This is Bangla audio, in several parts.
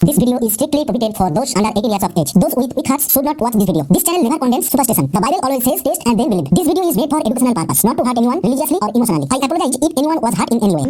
This video is strictly prohibited for those under 18 years of age. Those with weak hearts should not watch this video. This channel never condemns superstition. The Bible always says taste and then believe. This video is made for educational purpose, not to hurt anyone religiously or emotionally. I apologize if anyone was hurt in any way.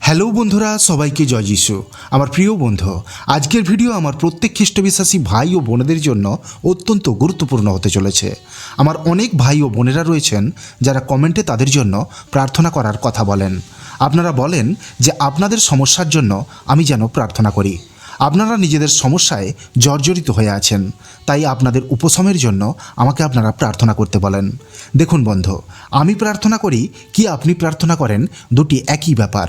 Hello বন্ধুরা সবাইকে জয় যিশু আমার প্রিয় বন্ধু আজকের ভিডিও আমার প্রত্যেক খ্রিস্টবিশ্বাসী ভাই ও বোনেদের জন্য অত্যন্ত গুরুত্বপূর্ণ হতে চলেছে আমার অনেক ভাই ও বোনেরা রয়েছেন যারা কমেন্টে তাদের জন্য প্রার্থনা করার কথা বলেন আপনারা বলেন যে আপনাদের সমস্যার জন্য আমি যেন প্রার্থনা করি। আপনারা নিজেদের সমস্যায় জর্জরিত হয়ে আছেন। তাই আপনাদের উপশমের জন্য আমাকে আপনারা প্রার্থনা করতে বলেন। দেখুন বন্ধু, আমি প্রার্থনা করি কি আপনি প্রার্থনা করেন দুটি একই ব্যাপার।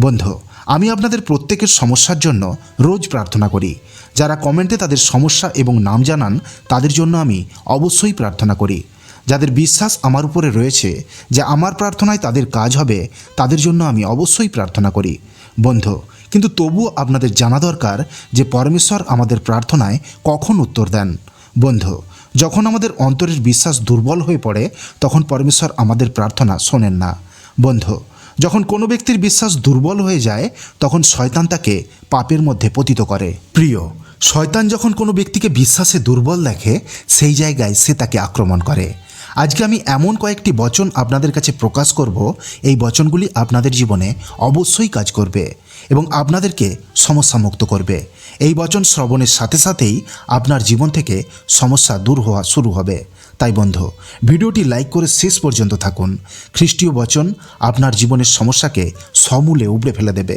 বন্ধু, আমি আপনাদের প্রত্যেকের সমস্যার জন্য রোজ প্রার্থনা করি। যারা কমেন্টে তাদের সমস্যা এবং নাম জানান, তাদের জন্য আমি অবশ্যই প্রার্থনা করি। যাদের বিশ্বাস আমার উপরে রয়েছে, যে আমার প্রার্থনায় তাদের কাজ হবে, তাদের জন্য আমি অবশ্যই প্রার্থনা করি। বন্ধু, কিন্তু তবুও আপনাদের জানা দরকার যে পরমেশ্বর আমাদের প্রার্থনায় কখন উত্তর দেন। বন্ধু, যখন আমাদের অন্তরের বিশ্বাস দুর্বল হয়ে পড়ে, তখন পরমেশ্বর আমাদের প্রার্থনা শোনেন না। বন্ধু, যখন কোনো ব্যক্তির বিশ্বাস দুর্বল হয়ে যায়, তখন শয়তান তাকে পাপের মধ্যে পতিত করে। প্রিয়, শয়তান যখন কোনো ব্যক্তিকে বিশ্বাসে দুর্বল দেখে, সেই জায়গায় সে তাকে আক্রমণ করে। আজকে আমি এমন কয়েকটি বচন আপনাদের কাছে প্রকাশ করব। এই বচনগুলি আপনাদের জীবনে অবশ্যই কাজ করবে এবং আপনাদেরকে সমস্যামুক্ত করবে। এই বচন শ্রবণের সাথে সাথেই আপনার জীবন থেকে সমস্যা দূর হওয়া শুরু হবে। তাই বন্ধু, ভিডিওটি লাইক করে শেষ পর্যন্ত থাকুন। খ্রিস্টীয় বচন আপনার জীবনের সমস্যাকে সমূলে উবড়ে ফেলে দেবে।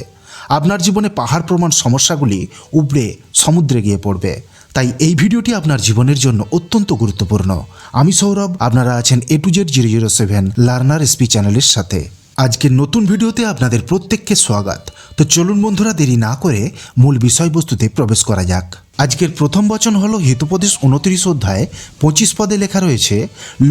আপনার জীবনে পাহাড় প্রমাণ সমস্যাগুলি উবড়ে সমুদ্রে গিয়ে পড়বে। তাই এই ভিডিওটি আপনার জীবনের জন্য অত্যন্ত গুরুত্বপূর্ণ। আমি সৌরভ, আপনারা আছেন A to Z zero zero seven learner SP চ্যানেলের সাথে। আজকের নতুন ভিডিওতে আপনাদের প্রত্যেককে স্বাগত। তো চলুন বন্ধুরা, দেরি না করে মূল বিষয়বস্তুতে প্রবেশ করা যাক। আজকের প্রথম বচন হল হিতোপদেশ উনত্রিশ অধ্যায় পঁচিশ পদে লেখা রয়েছে,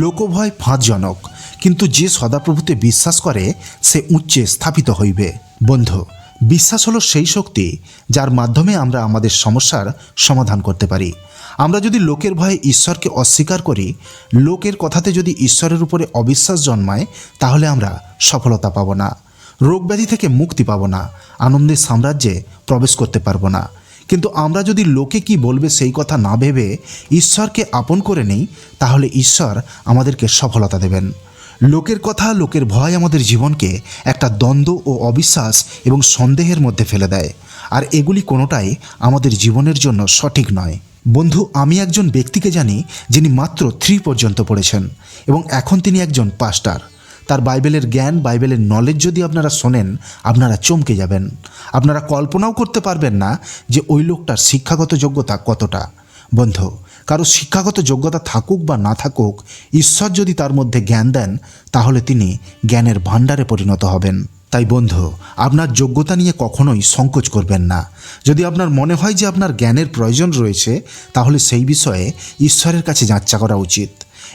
লোকভয় ফাঁদজনক, কিন্তু যে সদাপ্রভুতে বিশ্বাস করে, সে উচ্চে স্থাপিত হইবে। বন্ধু বিশ্বাস হলো সেই শক্তি যার মাধ্যমে আমরা আমাদের সমস্যার সমাধান করতে পারি। আমরা যদি লোকের ভয়ে ঈশ্বরকে অস্বীকার করি, লোকের কথাতে যদি ঈশ্বরের উপরে অবিশ্বাস জন্মায়, তাহলে আমরা সফলতা পাবো না, রোগ ব্যাধি থেকে মুক্তি পাবো না আনন্দের সাম্রাজ্যে প্রবেশ করতে পারব না। কিন্তু আমরা যদি লোকে কি বলবে সেই কথা না ভেবে ঈশ্বরকে আপন করে নেই, তাহলে ঈশ্বর আমাদেরকে সফলতা দেবেন। লোকের কথা, লোকের ভয় আমাদের জীবনকে একটা দ্বন্দ্ব ও অবিশ্বাস এবং সন্দেহের মধ্যে ফেলে দেয়। আর এগুলি কোনোটাই আমাদের জীবনের জন্য সঠিক নয়। বন্ধু, আমি একজন ব্যক্তিকে জানি যিনি মাত্র থ্রি পর্যন্ত পড়েছেন এবং এখন তিনি একজন পাস্টার। তার বাইবেলের জ্ঞান, বাইবেলের নলেজ যদি আপনারা শোনেন, আপনারা চমকে যাবেন। আপনারা কল্পনাও করতে পারবেন না যে ওই লোকটার শিক্ষাগত যোগ্যতা কতটা। বন্ধু কারও শিক্ষাগত যোগ্যতা থাকুক বা না থাকুক, ঈশ্বর যদি তার মধ্যে জ্ঞান দেন, তাহলে তিনি জ্ঞানের ভাণ্ডারে পরিণত হবেন। তাই বন্ধু, আপনার যোগ্যতা নিয়ে কখনোই সংকোচ করবেন না। যদি আপনার মনে হয় যে আপনার জ্ঞানের প্রয়োজন রয়েছে, তাহলে সেই বিষয়ে ঈশ্বরের কাছে যাচ্চা করা উচিত।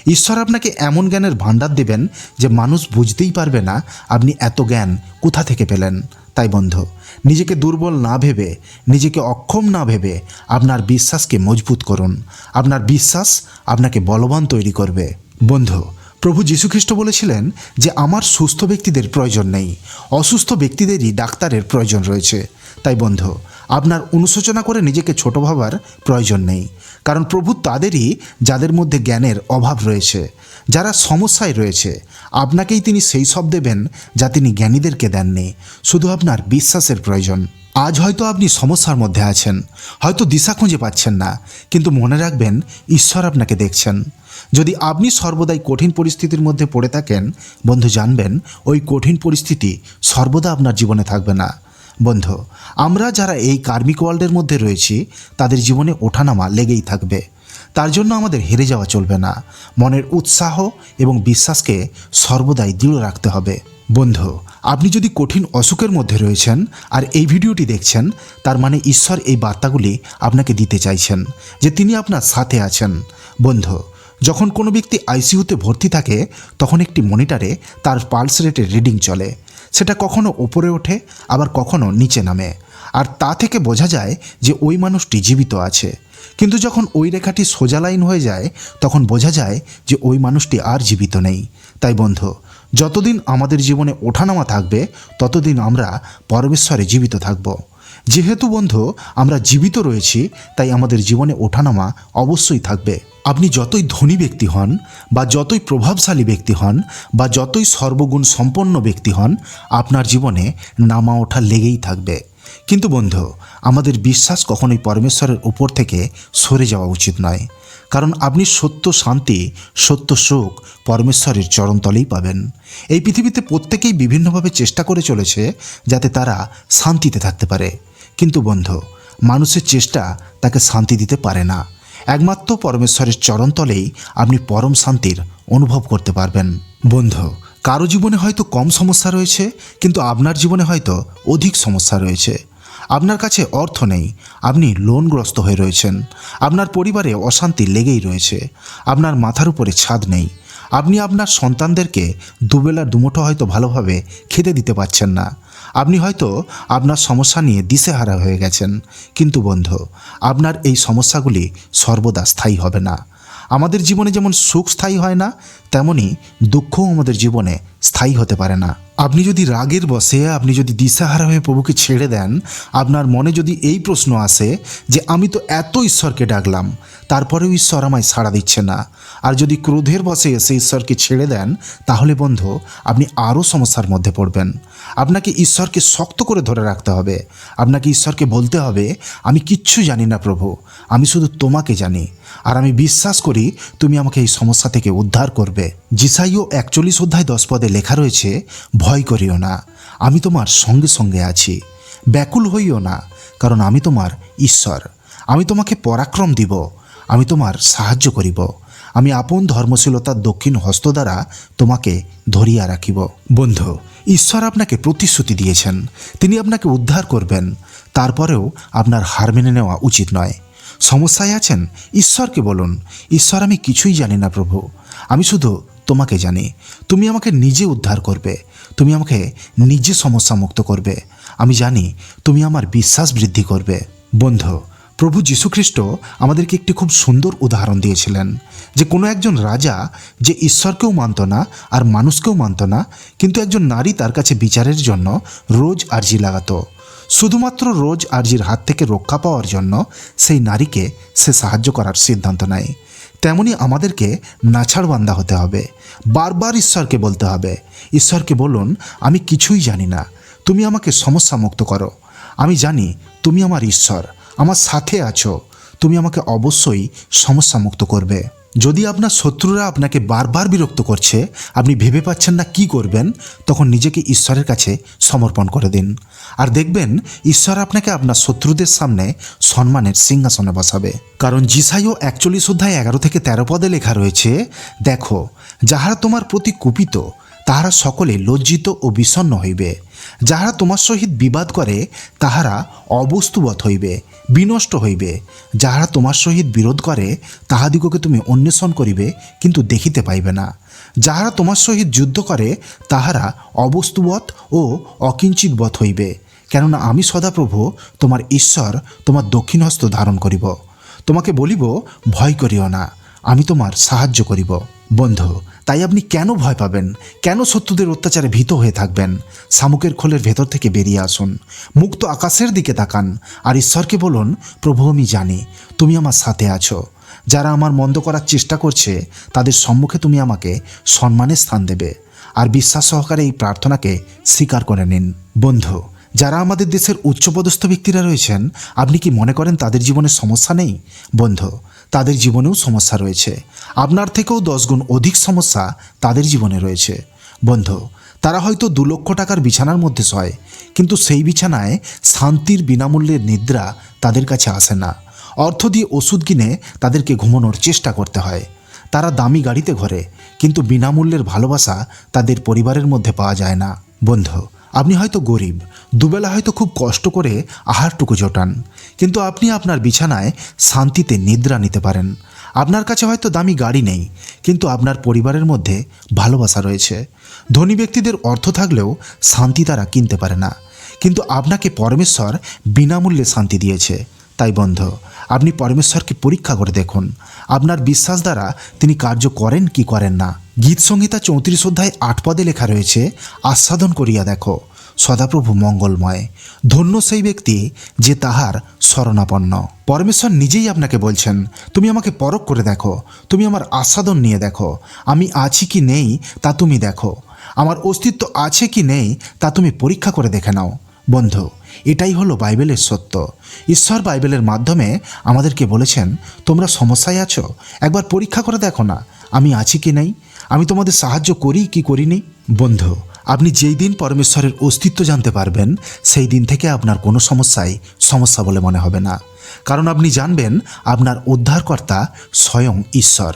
ঈশ্বর আপনাকে এমন জ্ঞানের ভাণ্ডার দেবেন যে মানুষ বুঝতেই পারবে না আপনি এত জ্ঞান কোথা থেকে পেলেন। তাই বন্ধু নিজেকে দুর্বল না ভেবে, নিজেকে অক্ষম না ভেবে আপনার বিশ্বাসকে মজবুত করুন। আপনার বিশ্বাস আপনাকে বলবান তৈরি করবে। বন্ধু, প্রভু যীশুখ্রিস্ট বলেছিলেন যে আমার সুস্থ ব্যক্তিদের প্রয়োজন নেই, অসুস্থ ব্যক্তিদেরই ডাক্তারের প্রয়োজন রয়েছে। তাই বন্ধু, আপনার অনুশোচনা করে নিজেকে ছোট ভাবার প্রয়োজন নেই। কারণ প্রভু তাদেরই যাদের মধ্যে জ্ঞানের অভাব রয়েছে, যারা সমস্যায় রয়েছে, আপনাকেই তিনি সেই সব দেবেন যা তিনি জ্ঞানীদেরকে দেননি, শুধু আপনার বিশ্বাসের প্রয়োজন। আজ হয়তো আপনি সমস্যার মধ্যে আছেন, হয়তো দিশা খুঁজে পাচ্ছেন না, কিন্তু মনে রাখবেন ঈশ্বর আপনাকে দেখছেন। যদি আপনি সর্বদাই কঠিন পরিস্থিতির মধ্যে পড়ে থাকেন, বন্ধু জানবেন, ওই কঠিন পরিস্থিতি সর্বদা আপনার জীবনে থাকবে না। বন্ধু, আমরা যারা এই কার্মিক ওয়ার্ল্ডের মধ্যে রয়েছি, তাদের জীবনে ওঠানামা লেগেই থাকবে। তার জন্য আমাদের হেরে যাওয়া চলবে না। মনের উৎসাহ এবং বিশ্বাসকে সর্বদাই দৃঢ় রাখতে হবে। বন্ধু, আপনি যদি কঠিন অসুখের মধ্যে রয়েছেন আর এই ভিডিওটি দেখছেন, তার মানে ঈশ্বর এই বার্তাগুলি আপনাকে দিতে চাইছেন, যে তিনি আপনার সাথে আছেন। বন্ধু, যখন কোনো ব্যক্তি আইসিইউতে ভর্তি থাকে, তখন একটি মনিটরে তার পালস রেটের রিডিং চলে। সেটা কখনো ওপরে ওঠে, আবার কখনো নিচে নামে। আর তা থেকে বোঝা যায় যে ওই মানুষটি জীবিত আছে। কিন্তু যখন ওই রেখাটি সোজা লাইন হয়ে যায়, তখন বোঝা যায় যে ওই মানুষটি আর জীবিত নেই। তাই বন্ধু, যতদিন আমাদের জীবনে ওঠানামা থাকবে, ততদিন আমরা পরমেশ্বরে জীবিত থাকব। যেহেতু বন্ধু, আমরা জীবিত রয়েছি, তাই আমাদের জীবনে ওঠানামা অবশ্যই থাকবে। আপনি যতই ধনী ব্যক্তি হন, বা যতই প্রভাবশালী ব্যক্তি হন, বা যতই সর্বগুণ সম্পন্ন ব্যক্তি হন, আপনার জীবনে নামা ওঠা লেগেই থাকবে। কিন্তু বন্ধু, আমাদের বিশ্বাস কখনোই পরমেশ্বরের উপর থেকে সরে যাওয়া উচিত নয়। কারণ আপনি সত্য শান্তি, সত্য সুখ পরমেশ্বরের চরণতলেই পাবেন। এই পৃথিবীতে প্রত্যেকেই বিভিন্নভাবে চেষ্টা করে চলেছে যাতে তারা শান্তিতে থাকতে পারে। কিন্তু বন্ধু, মানুষের চেষ্টা তাকে শান্তি দিতে পারে না। একমাত্র পরমেশ্বরের চরণতলেই আপনি পরম শান্তির অনুভব করতে পারবেন। বন্ধু, কারও জীবনে হয়তো কম সমস্যা রয়েছে, কিন্তু আপনার জীবনে হয়তো অধিক সমস্যা রয়েছে। আপনার কাছে অর্থ নেই, আপনি লোনগ্রস্ত হয়ে রয়েছেন। আপনার পরিবারে অশান্তি লেগেই রয়েছে। আপনার মাথার উপরে ছাদ নেই আপনি আপনার সন্তানদেরকে দুবেলা, দুমুঠো হয়তো ভালোভাবে খেতে দিতে পারছেন না। আপনি হয়তো আপনার সমস্যা নিয়ে দিশেহারা হয়ে গেছেন। কিন্তু বন্ধু, আপনার এই সমস্যাগুলি সর্বদা স্থায়ী হবে না। আমাদের জীবনে যেমন সুখ স্থায়ী হয় না, তেমনি দুঃখও আমাদের জীবনে স্থায়ী হতে পারে না। আপনি যদি রাগের বসে, আপনি যদি দিশাহারা হয়ে প্রভুকে ছেড়ে দেন, আপনার মনে যদি এই প্রশ্ন আসে যে, আমি তো এত ঈশ্বরকে ডাকলাম, তারপরেও ঈশ্বর আমায় সাড়া দিচ্ছে না। আর যদি ক্রোধের বসে এসে ঈশ্বরকে ছেড়ে দেন, তাহলে বন্ধু, আপনি আরও সমস্যার মধ্যে পড়বেন। আপনাকে ঈশ্বরকে শক্ত করে ধরে রাখতে হবে। আপনাকে ঈশ্বরকে বলতে হবে, আমি কিচ্ছু জানি না প্রভু, আমি শুধু তোমাকে জানি। আর আমি বিশ্বাস করি তুমি আমাকে এই সমস্যা থেকে উদ্ধার করবে। জিসাইও একচল্লিশ অধ্যায় দশ পদে লেখা রয়েছে, ভয় করিও না, আমি তোমার সঙ্গে সঙ্গে আছি। ব্যাকুল হইও না, কারণ আমি তোমার ঈশ্বর। আমি তোমাকে পরাক্রম দিব, আমি তোমার সাহায্য করিব। আমি আপন ধর্মশীলতার দক্ষিণ হস্ত দ্বারা তোমাকে ধরিয়া রাখিব। বন্ধু, ঈশ্বর আপনাকে প্রতিশ্রুতি দিয়েছেন। তিনি আপনাকে উদ্ধার করবেন। তারপরেও আপনার হার মেনে নেওয়া উচিত নয়। সমস্যায় আছেন? ঈশ্বরকে বলুন। ঈশ্বর, আমি কিছুই জানি না প্রভু। আমি শুধু তোমাকে জানি। তুমি আমাকে নিজে উদ্ধার করবে। তুমি আমাকে নিজে সমস্যা মুক্ত করবে। আমি জানি তুমি আমার বিশ্বাস বৃদ্ধি করবে। বন্ধু, প্রভু যীশুখ্রিস্ট আমাদেরকে একটি খুব সুন্দর উদাহরণ দিয়েছিলেন যে কোনো একজন রাজা যে ঈশ্বরকেও মানত না আর মানুষকেও মানত না, কিন্তু একজন নারী তার কাছে বিচারের জন্য রোজ আর্জি লাগাতো। শুধুমাত্র রোজ আর্জির হাত থেকে রক্ষা পাওয়ার জন্য সেই নারীকে সে সাহায্য করার সিদ্ধান্ত নেয়। তেমনি আমাদেরকে নাছাড়বান্দা হতে হবে। বারবার ঈশ্বরকে বলতে হবে। ঈশ্বরকে বলুন, আমি কিছুই জানি না। তুমি আমাকে সমস্যা মুক্ত করো। আমি জানি তুমি আমার ঈশ্বর। আমার সাথে আছো। তুমি আমাকে অবশ্যই সমস্যা মুক্ত করবে। যদি আপনার শত্রুরা আপনাকে বারবার বিরক্ত করছে, আপনি ভেবে পাচ্ছেন না কি করবেন, তখন নিজেকে ঈশ্বরের কাছে সমর্পণ করে দিন। আর দেখবেন, ঈশ্বর আপনাকে আপনার শত্রুদের সামনে সম্মানের সিংহাসনে বসাবে। কারণ জিসাইও একচল্লিশ অধ্যায় এগারো থেকে তেরো পদে লেখা রয়েছে, দেখো, যাহারা তোমার প্রতি কুপিত তাহারা সকলে লজ্জিত ও বিষণ্ণ হইবে। যাহারা তোমার সহিত বিবাদ করে, তাহারা অবস্তুবৎ হইবে, বিনষ্ট হইবে। যাহারা তোমার সহিত বিরোধ করে, তাহাদিগকে তুমি অন্বেষণ করিবে, কিন্তু দেখিতে পাইবে না। যাহারা তোমার সহিত যুদ্ধ করে, তাহারা অবস্তুবৎ ও অকিঞ্চিতবৎ হইবে। কেননা আমি সদাপ্রভু তোমার ঈশ্বর, তোমার দক্ষিণ হস্ত ধারণ করিব। তোমাকে বলিব, ভয় করিও না। আমি তোমার সাহায্য করিব। বন্ধু, তাই আপনি কেন ভয় পাবেন? কেন শত্রুদের অত্যাচারে ভীত হয়ে থাকবেন? শামুকের খোলের ভেতর থেকে বেরিয়ে আসুন। মুক্ত আকাশের দিকে তাকান। আর ঈশ্বরকে বলুন, প্রভু, আমি জানি তুমি আমার সাথে আছো। যারা আমার মন্দ করার চেষ্টা করছে, তাদের সম্মুখে তুমি আমাকে সম্মানের স্থান দেবে। আর বিশ্বাস সহকারে এই প্রার্থনাকে স্বীকার করে নিন। বন্ধু, যারা আমাদের দেশের উচ্চপদস্থ ব্যক্তিরা রয়েছেন, আপনি কি মনে করেন তাদের জীবনে সমস্যা নেই? বন্ধু তাদের জীবনেও সমস্যা রয়েছে। আপনার থেকেও দশ গুণ অধিক সমস্যা তাদের জীবনে রয়েছে। বন্ধু, তারা হয়তো দু লক্ষ টাকার বিছানার মধ্যে শয়, কিন্তু সেই বিছানায় শান্তির বিনামূল্যের নিদ্রা তাদের কাছে আসে না। অর্থ দিয়ে ওষুধ কিনে তাদেরকে ঘুমানোর চেষ্টা করতে হয়। তারা দামি গাড়িতে ঘরে, কিন্তু বিনামূল্যের ভালোবাসা তাদের পরিবারের মধ্যে পাওয়া যায় না। বন্ধু আপনি হয়তো গরিব, দুবেলা হয়তো খুব কষ্ট করে আহারটুকু জোটান, কিন্তু আপনি আপনার বিছানায় শান্তিতে নিদ্রা নিতে পারেন। আপনার কাছে হয়তো দামি গাড়ি নেই, কিন্তু আপনার পরিবারের মধ্যে ভালোবাসা রয়েছে। ধনী ব্যক্তিদের অর্থ থাকলেও শান্তি তারা কিনতে পারে না, কিন্তু আপনাকে পরমেশ্বর বিনামূল্যে শান্তি দিয়েছে। তাই বন্ধ, আপনি পরমেশ্বরকে পরীক্ষা করে দেখুন। আপনার বিশ্বাস দ্বারা তিনি কার্য করেন কি করেন না। গীত সংহিতা চৌত্রিশ অধ্যায় আট পদে লেখা রয়েছে, আস্বাদন করিয়া দেখো, সদাপ্রভু মঙ্গলময়। ধন্য সেই ব্যক্তি যে তাহার শরণাপন্ন। পরমেশ্বর নিজেই আপনাকে বলছেন, তুমি আমাকে পরখ করে দেখো, তুমি আমার আস্বাদন নিয়ে দেখো, আমি আছি কি নেই তা তুমি দেখো, আমার অস্তিত্ব আছে কি নেই তা তুমি পরীক্ষা করে দেখে নাও। বন্ধু, এটাই হলো বাইবেলের সত্য। ঈশ্বর বাইবেলের মাধ্যমে আমাদেরকে বলেছেন, তোমরা সমস্যায় আছো, একবার পরীক্ষা করে দেখো না, আমি আছি কি নেই? আমি তোমাদের সাহায্য করি, কি করিনি? বন্ধু, আপনি যেই দিন পরমেশ্বরের অস্তিত্ব জানতে পারবেন, সেই দিন থেকে আপনার কোনো সমস্যাই সমস্যা বলে মনে হবে না। কারণ আপনি জানবেন, আপনার উদ্ধারকর্তা স্বয়ং ঈশ্বর।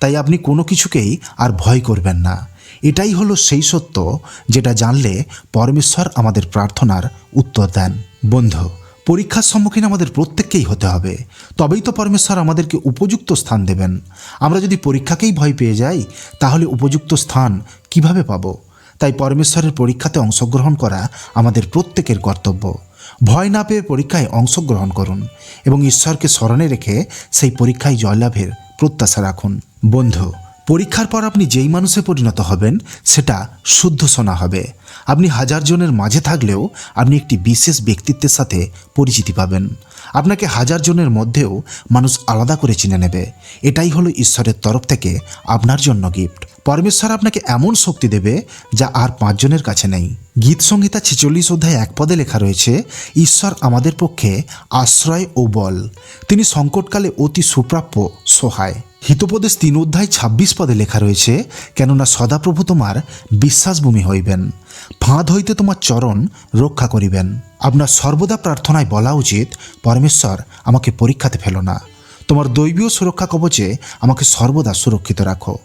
তাই আপনি কোনো কিছুকেই আর ভয় করবেন না। এটাই হলো সেই সত্য, যেটা জানলে পরমেশ্বর আমাদের প্রার্থনার উত্তর দেন। বন্ধু পরীক্ষার সম্মুখীন আমাদের প্রত্যেককেই হতে হবে। তবেই তো পরমেশ্বর আমাদেরকে উপযুক্ত স্থান দেবেন। আমরা যদি পরীক্ষাকেই ভয় পেয়ে যাই, তাহলে উপযুক্ত স্থান কীভাবে পাব? তাই পরমেশ্বরের পরীক্ষাতে অংশগ্রহণ করা আমাদের প্রত্যেকের কর্তব্য। ভয় না পেয়ে পরীক্ষায় অংশগ্রহণ করুন এবং ঈশ্বরকে স্মরণে রেখে সেই পরীক্ষায় জয়লাভের প্রত্যাশা রাখুন। বন্ধু, পরীক্ষার পর আপনি যেই মানুষে পরিণত হবেন, সেটা শুদ্ধ শোনা হবে। আপনি হাজার জনের মাঝে থাকলেও আপনি একটি বিশেষ ব্যক্তিত্বের সাথে পরিচিতি পাবেন। আপনাকে হাজার জনের মধ্যেও মানুষ আলাদা করে চিনে নেবে। এটাই হলো ঈশ্বরের তরফ থেকে আপনার জন্য গিফট পরমেশ্বর আপনাকে এমন শক্তি দেবে যা আর পাঁচজনের কাছে নেই। গীত সংহিতা ছেচল্লিশ অধ্যায় এক পদে লেখা রয়েছে, ঈশ্বর আমাদের পক্ষে আশ্রয় ও বল। তিনি সংকটকালে অতি সুপ্রাপ্য সহায়। হিতোপদেশ তিন অধ্যায় ছাব্বিশ পদে লেখা রয়েছে, কেননা সদাপ্রভু তোমার বিশ্বাসভূমি হইবেন। ফাঁদ হইতে তোমার চরণ রক্ষা করিবেন। আপনার সর্বদা প্রার্থনায় বলা উচিত, পরমেশ্বর আমাকে পরীক্ষাতে ফেলো না। তোমার দৈবীয় সুরক্ষা কবচে আমাকে সর্বদা সুরক্ষিত রাখো।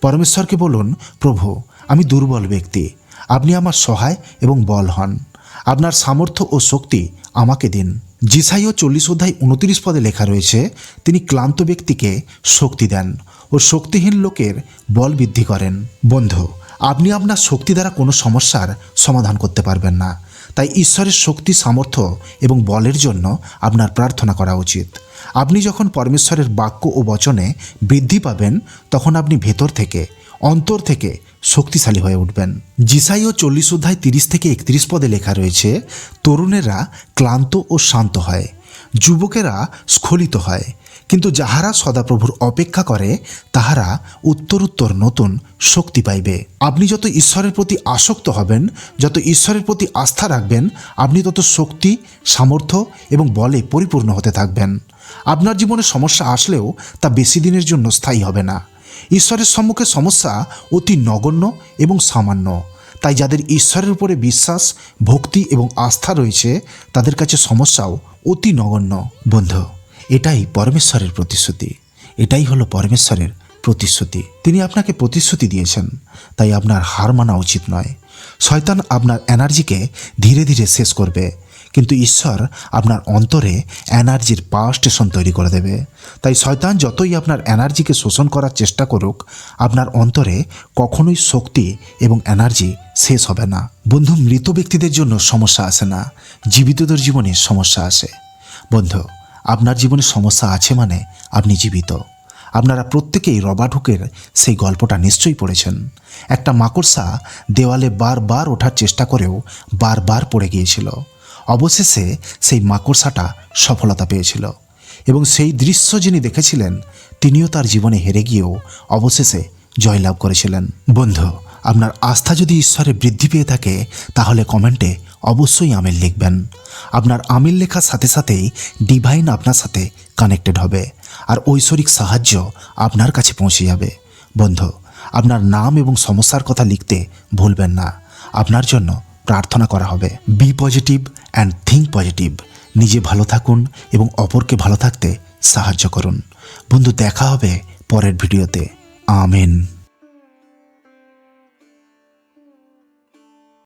পরমেশ্বরকে বলুন, প্রভু, আমি দুর্বল ব্যক্তি। আপনি আমার সহায় এবং বল হন। আপনার সামর্থ্য ও শক্তি আমাকে দিন। জিসাইও চল্লিশ অধ্যায় উনত্রিশ পদে লেখা রয়েছে, তিনি ক্লান্ত ব্যক্তিকে শক্তি দেন ও শক্তিহীন লোকের বল বৃদ্ধি করেন। বন্ধু, আপনি আপনার শক্তি দ্বারা কোনো সমস্যার সমাধান করতে পারবেন না। তাই ঈশ্বরের শক্তি, সামর্থ্য এবং বলের জন্য আপনার প্রার্থনা করা উচিত। আপনি যখন পরমেশ্বরের বাক্য ও বচনে বৃদ্ধি পাবেন, তখন আপনি ভেতর থেকে অন্তর থেকে শক্তিশালী হয়ে উঠবেন। জিসাই ও চল্লিশ অধ্যায় তিরিশ থেকে একত্রিশ পদে লেখা রয়েছে, তরুণেরা ক্লান্ত ও শান্ত হয়, যুবকেরা স্খলিত হয়, কিন্তু যাহারা সদাপ্রভুর অপেক্ষা করে, তাহারা উত্তরোত্তর নতুন শক্তি পাইবে। আপনি যত ঈশ্বরের প্রতি আসক্ত হবেন, যত ঈশ্বরের প্রতি আস্থা রাখবেন, আপনি তত শক্তি, সামর্থ্য এবং বলে পরিপূর্ণ হতে থাকবেন। আপনার জীবনে সমস্যা আসলেও তা বেশি দিনের জন্য স্থায়ী হবে না। ঈশ্বরের সম্মুখে সমস্যা অতি নগণ্য এবং সামান্য। তাই যাদের ঈশ্বরের উপরে বিশ্বাস, ভক্তি এবং আস্থা রয়েছে, তাদের কাছে সমস্যাও অতি নগণ্য। বন্ধু, এটাই পরমেশ্বরের প্রতিশ্রুতি। এটাই হলো পরমেশ্বরের প্রতিশ্রুতি। তিনি আপনাকে প্রতিশ্রুতি দিয়েছেন। তাই আপনার হার মানা উচিত নয়। শয়তান আপনার এনার্জিকে ধীরে ধীরে শেষ করবে। কিন্তু ঈশ্বর আপনার অন্তরে এনার্জির পাওয়ার স্টেশন তৈরি করে দেবে। তাই শয়তান যতই আপনার এনার্জিকে শোষণ করার চেষ্টা করুক, আপনার অন্তরে কখনোই শক্তি এবং এনার্জি শেষ হবে না। বন্ধু, মৃত ব্যক্তিদের জন্য সমস্যা আসে না। জীবিতদের জীবনে সমস্যা আসে। বন্ধু, আপনার জীবনে সমস্যা আছে মানে আপনি জীবিত। আপনারা প্রত্যেকেই রবার্ট হুকের সেই গল্পটা নিশ্চয়ই পড়েছেন। একটা মাকড়সা দেওয়ালে বারবার ওঠার চেষ্টা করেও বারবার পড়ে গিয়েছিল। অবশেষে সেই মাকড়সাটা সফলতা পেয়েছিল এবং সেই দৃশ্য যিনি দেখেছিলেন, তিনিও তার জীবনে হেরে গিয়েও অবশেষে জয়লাভ করেছিলেন। বন্ধু, আপনার আস্থা যদি ঈশ্বরে বৃদ্ধি পেয়ে থাকে, তাহলে কমেন্টে অবশ্যই আমিল লিখবেন। আপনার আমিল লেখার সাথে সাথেই ডিভাইন আপনার সাথে কানেক্টেড হবে আর ঐশ্বরিক সাহায্য আপনার কাছে পৌঁছে যাবে। বন্ধু, আপনার নাম এবং সমস্যার কথা লিখতে ভুলবেন না। আপনার জন্য প্রার্থনা করা হবে। Be positive and think positive নিজে ভালো থাকুন এবং অপরকে ভালো থাকতে সাহায্য করুন। বন্ধু, দেখা হবে পরের ভিডিওতে। আমেন।